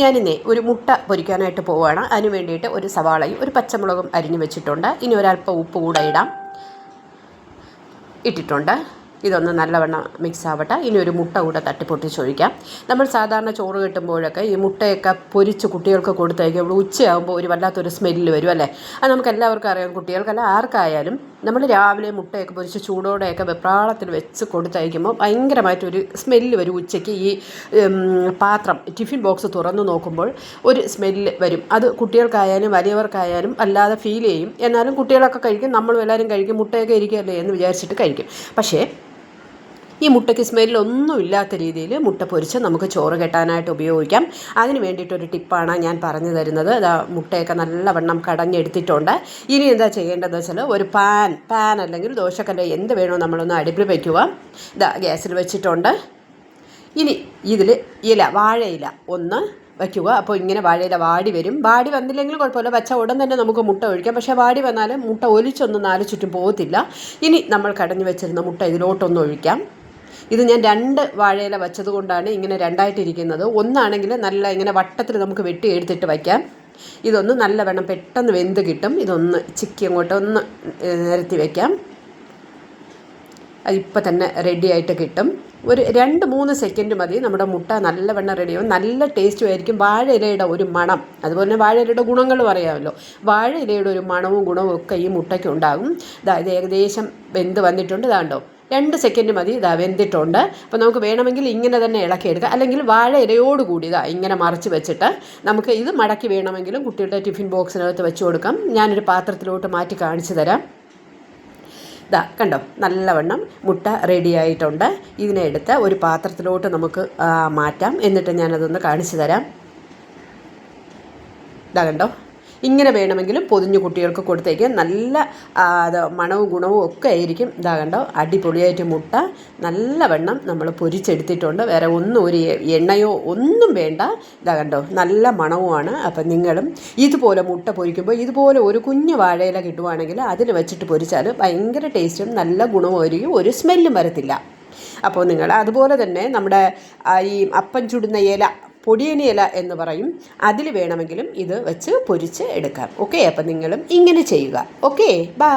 ഞാനിന്നേ ഒരു മുട്ട പൊരിക്കാനായിട്ട് പോവുകയാണ്. അതിന് വേണ്ടിയിട്ട് ഒരു സവാളയും ഒരു പച്ചമുളകും അരിഞ്ഞു വെച്ചിട്ടുണ്ട്. ഇനി ഒരല്പം ഉപ്പ് കൂടെ ഇടാം. ഇട്ടിട്ടുണ്ട്. ഇതൊന്ന് നല്ലവണ്ണം മിക്സ് ആവട്ടെ. ഇനി ഒരു മുട്ട കൂടെ തട്ടിപ്പൊട്ടിച്ചൊഴിക്കാം നമ്മൾ സാധാരണ ചോറ് കിട്ടുമ്പോഴൊക്കെ ഈ മുട്ടയൊക്കെ പൊരിച്ച് കുട്ടികൾക്ക് കൊടുത്തയക്കുമ്പോൾ ഉച്ചയാകുമ്പോൾ ഒരു വല്ലാത്തൊരു സ്മെല്ല് വരും അല്ലേ? അത് നമുക്ക് എല്ലാവർക്കും അറിയാം കുട്ടികൾക്കല്ല ആർക്കായാലും നമ്മൾ രാവിലെ മുട്ടയൊക്കെ പൊരിച്ച് ചൂടോടെയൊക്കെ വെപ്രാളത്തിൽ വെച്ച് കൊടുത്തയക്കുമ്പോൾ ഭയങ്കരമായിട്ടൊരു സ്മെല്ല് വരും ഉച്ചയ്ക്ക് ഈ പാത്രം ടിഫിൻ ബോക്സ് തുറന്നു നോക്കുമ്പോൾ ഒരു സ്മെല്ല് വരും. അത് കുട്ടികൾക്കായാലും വലിയവർക്കായാലും അല്ലാതെ ഫീൽ ചെയ്യും. എന്നാലും കുട്ടികളൊക്കെ കഴിക്കും നമ്മൾ എല്ലാവരും കഴിക്കും മുട്ടയൊക്കെ ഇരിക്കുകയല്ലേ എന്ന് വിചാരിച്ചിട്ട് കഴിക്കും. പക്ഷേ ഈ മുട്ടയ്ക്ക് സ്മെല്ലൊന്നും ഇല്ലാത്ത രീതിയിൽ മുട്ട പൊരിച്ച് നമുക്ക് ചോറ് കെട്ടാനായിട്ട് ഉപയോഗിക്കാം. അതിന് വേണ്ടിയിട്ടൊരു ടിപ്പാണ് ഞാൻ പറഞ്ഞു തരുന്നത്. അതാ മുട്ടയൊക്കെ നല്ലവണ്ണം കടഞ്ഞെടുത്തിട്ടുണ്ട്. ഇനി എന്താ ചെയ്യേണ്ടതെന്ന് വെച്ചാൽ ഒരു പാൻ പാൻ അല്ലെങ്കിൽ ദോശക്കല്ല എന്ത് വേണോ നമ്മളൊന്ന് അടുപ്പിൽ വയ്ക്കുക ഇതാ ഗ്യാസിൽ വെച്ചിട്ടുണ്ട്. ഇനി ഇതിൽ ഇല വാഴയില ഒന്ന് വയ്ക്കുക അപ്പോൾ ഇങ്ങനെ വാഴയില വാടി വരും. വാടി വന്നില്ലെങ്കിൽ കുഴപ്പമില്ല. വച്ച ഉടൻ തന്നെ നമുക്ക് മുട്ട ഒഴിക്കാം. പക്ഷേ വാടി വന്നാൽ മുട്ട ഒലിച്ചൊന്നും നാല് ചുറ്റും പോകത്തില്ല. ഇനി നമ്മൾ കടഞ്ഞു വെച്ചിരുന്ന മുട്ട ഇതിലോട്ടൊന്ന് ഒഴിക്കാം. ഇത് ഞാൻ രണ്ട് വാഴയില വച്ചത് കൊണ്ടാണ് ഇങ്ങനെ രണ്ടായിട്ടിരിക്കുന്നത്. ഒന്നാണെങ്കിൽ നല്ല ഇങ്ങനെ വട്ടത്തിൽ നമുക്ക് വെട്ടി എടുത്തിട്ട് വയ്ക്കാം. ഇതൊന്ന് നല്ല നല്ലവണ്ണം പെട്ടെന്ന് വെന്ത് കിട്ടും. ഇതൊന്ന് ചിക്കി അങ്ങോട്ട് ഒന്ന് നിരത്തി വയ്ക്കാം. ഇപ്പം തന്നെ റെഡി ആയിട്ട് കിട്ടും. ഒരു രണ്ട് മൂന്ന് സെക്കൻഡ് മതി. നമ്മുടെ മുട്ട നല്ല നല്ലവണ്ണം റെഡിയാവും നല്ല ടേസ്റ്റും ആയിരിക്കും വാഴയിലയുടെ ഒരു മണം. അതുപോലെ തന്നെ വാഴയിലയുടെ ഗുണങ്ങളും അറിയാമല്ലോ വാഴയിലയുടെ ഒരു മണവും ഗുണവും ഒക്കെ ഈ മുട്ടയ്ക്ക് ഉണ്ടാകും. ഇത് ഏകദേശം വെന്ത് വന്നിട്ടുണ്ട്. ഇതാണ്ടോ. രണ്ട് സെക്കൻഡ് മതി. ഇതാ വെന്തിട്ടുണ്ട്. അപ്പോൾ നമുക്ക് വേണമെങ്കിൽ ഇങ്ങനെ തന്നെ ഇളക്കി എടുക്കാം. അല്ലെങ്കിൽ വാഴ ഇലയോടുകൂടി ഇതാ ഇങ്ങനെ മറിച്ച് വെച്ചിട്ട് നമുക്ക് ഇത് മടക്കി വേണമെങ്കിലും കുട്ടികളുടെ ടിഫിൻ ബോക്സിനകത്ത് വെച്ച് കൊടുക്കാം. ഞാനൊരു പാത്രത്തിലോട്ട് മാറ്റി കാണിച്ചു തരാം. ഇതാ കണ്ടോ? നല്ലവണ്ണം മുട്ട റെഡിയായിട്ടുണ്ട് ഇതിനെ എടുത്ത് ഒരു പാത്രത്തിലോട്ട് നമുക്ക് മാറ്റാം. എന്നിട്ട് ഞാനതൊന്ന് കാണിച്ചു തരാം. ഇതാ കണ്ടോ? ഇങ്ങനെ വേണമെങ്കിലും പൊതിഞ്ഞ് കുട്ടികൾക്ക് കൊടുത്തേക്ക്. നല്ല അത് മണവും ഗുണവും ഒക്കെ ആയിരിക്കും. ഇതാ കണ്ടോ അടിപൊളിയായിട്ട് മുട്ട നല്ല വെണ്ണം നമ്മൾ പൊരിച്ചെടുത്തിട്ടുണ്ട്. വേറെ ഒന്നും ഒരു എണ്ണയോ ഒന്നും വേണ്ട. ഇതാ കണ്ടോ നല്ല മണവുമാണ്. അപ്പം നിങ്ങളും ഇതുപോലെ മുട്ട പൊരിക്കുമ്പോൾ ഇതുപോലെ ഒരു കുഞ്ഞു വാഴയില കിട്ടുവാണെങ്കിൽ അതിൽ വെച്ചിട്ട് പൊരിച്ചാൽ ഭയങ്കര ടേസ്റ്റും നല്ല ഗുണവുമായിരിക്കും ഒരു സ്മെല്ലും വരത്തില്ല. അപ്പോൾ നിങ്ങൾ അതുപോലെ തന്നെ നമ്മുടെ ഈ അപ്പം ചുടുന്ന ഇല പൊടിയണി ഇല എന്ന് പറയും. അതിൽ വേണമെങ്കിലും ഇത് വെച്ച് പൊരിച്ച് എടുക്കാം. ഓക്കെ അപ്പം നിങ്ങളും ഇങ്ങനെ ചെയ്യുക. Okay bye